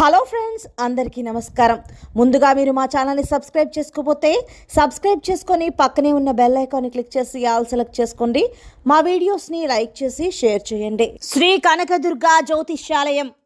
Hello friends అందరికీ నమస్కారం. ముందుగా మీరు మా ఛానల్ని సబ్స్క్రైబ్ చేసుకోకపోతే సబ్స్క్రైబ్ చేసుకొని పక్కనే ఉన్న బెల్ ఐకాన్ని క్లిక్ చేసి ఆల్ సెలెక్ట్ చేసుకోండి. మా వీడియోస్ని లైక్ చేసి షేర్ చేయండి. శ్రీ కనకదుర్గ జ్యోతిష్యాలయం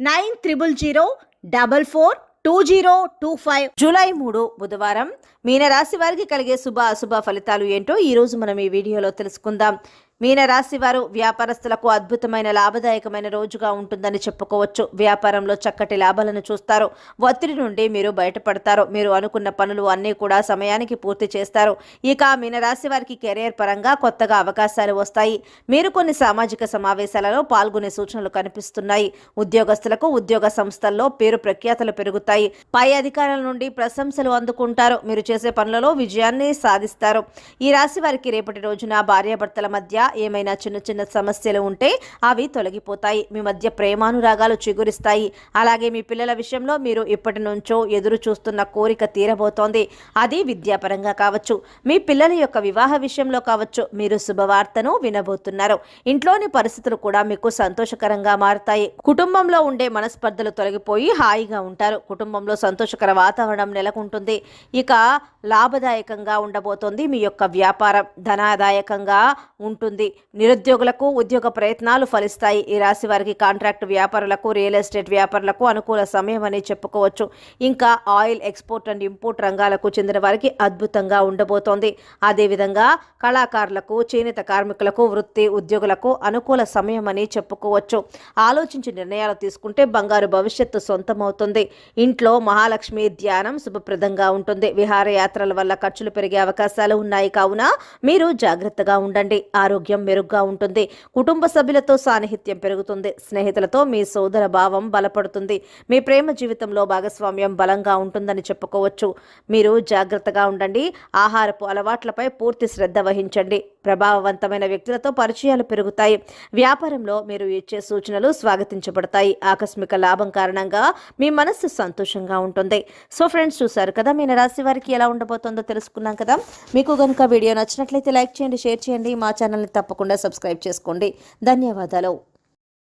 Nine triple zero double four two zero two five. July మూడు బుధవారం మీనరాశి వారికి కలిగే శుభ అశుభ ఫలితాలు ఏంటో ఈరోజు మనం ఈ వీడియోలో తెలుసుకుందాం. మీనరాశి వారు వ్యాపారస్తులకు అద్భుతమైన లాభదాయకమైన రోజుగా ఉంటుందని చెప్పుకోవచ్చు. వ్యాపారంలో చక్కటి లాభాలను చూస్తారు. ఒత్తిడి నుండి మీరు బయటపడతారు. మీరు అనుకున్న పనులు అన్నీ కూడా సమయానికి పూర్తి చేస్తారు. ఇక మీనరాశి వారికి కెరీర్ పరంగా కొత్తగా అవకాశాలు వస్తాయి. మీరు కొన్ని సామాజిక సమావేశాలలో పాల్గొనే సూచనలు కనిపిస్తున్నాయి. ఉద్యోగస్తులకు ఉద్యోగ సంస్థల్లో పేరు ప్రఖ్యాతలు పెరుగుతాయి. పై అధికారుల నుండి ప్రశంసలు అందుకుంటారు. మీరు చేసే పనులలో విజయాన్ని సాధిస్తారు. ఈ రాశి వారికి రేపటి రోజున భార్యాభర్తల మధ్య ఏమైనా చిన్న చిన్న సమస్యలు ఉంటే అవి తొలగిపోతాయి. మీ మధ్య ప్రేమానురాగాలు చిగురిస్తాయి. అలాగే మీ పిల్లల విషయంలో మీరు ఇప్పటి నుంచో ఎదురు చూస్తున్న కోరిక తీరబోతోంది. అది విద్యాపరంగా కావచ్చు. మీ పిల్లల యొక్క వివాహ విషయంలో కావచ్చు. మీరు శుభవార్తను వినబోతున్నారు. ఇంట్లోని పరిస్థితులు కూడా మీకు సంతోషకరంగా మారుతాయి. కుటుంబంలో ఉండే మనస్పర్ధలు తొలగిపోయి హాయిగా ఉంటారు. కుటుంబంలో సంతోషకర వాతావరణం నెలకొంటుంది. ఇక లాభదాయకంగా ఉండబోతోంది మీ యొక్క వ్యాపారం. ధనాదాయకంగా ఉంటుంది నిరుద్యోగులకు ఉద్యోగ ప్రయత్నాలు ఫలిస్తాయి. ఈ రాశి వారికి కాంట్రాక్ట్ వ్యాపారులకు రియల్ ఎస్టేట్ వ్యాపారులకు అనుకూల సమయం అని చెప్పుకోవచ్చు. ఇంకా ఆయిల్ ఎక్స్పోర్ట్ అండ్ ఇంపోర్ట్ రంగాలకు చెందిన వారికి అద్భుతంగా ఉండబోతోంది. అదేవిధంగా కళాకారులకు చేనేత కార్మికులకు వృత్తి ఉద్యోగులకు అనుకూల సమయం అని చెప్పుకోవచ్చు. ఆలోచించి నిర్ణయాలు తీసుకుంటే బంగారు భవిష్యత్తు సొంతమవుతుంది. ఇంట్లో మహాలక్ష్మి ధ్యానం శుభప్రదంగా ఉంటుంది. విహారయాత్రల వల్ల ఖర్చులు పెరిగే అవకాశాలు ఉన్నాయి. కావున మీరు జాగ్రత్తగా ఉండండి. ఆరోగ్యం మెరుగ్గా ఉంటుంది. కుటుంబ సభ్యులతో సాన్నిహిత్యం పెరుగుతుంది. స్నేహితులతో మీ సోదర భావం బలపడుతుంది. మీ ప్రేమ జీవితంలో భాగస్వామ్యం బలంగా ఉంటుందని చెప్పుకోవచ్చు. మీరు జాగ్రత్తగా ఉండండి. ఆహారపు అలవాట్లపై పూర్తి శ్రద్ధ వహించండి. ప్రభావవంతమైన వ్యక్తులతో పరిచయాలు పెరుగుతాయి. వ్యాపారంలో మీరు ఇచ్చే సూచనలు స్వాగతించబడతాయి. ఆకస్మిక లాభం కారణంగా మీ మనస్సు సంతోషంగా ఉంటుంది. సో ఫ్రెండ్స్ చూసారు కదా మీ రాశి వారికి ఎలా ఉండబోతుందో తెలుసుకున్నాం కదా. మీకు కనుక వీడియో నచ్చినట్లయితే లైక్ చేయండి షేర్ చేయండి. మా ఛానల్ని తప్పకుండా సబ్స్క్రైబ్ చేసుకోండి. ధన్యవాదాలు.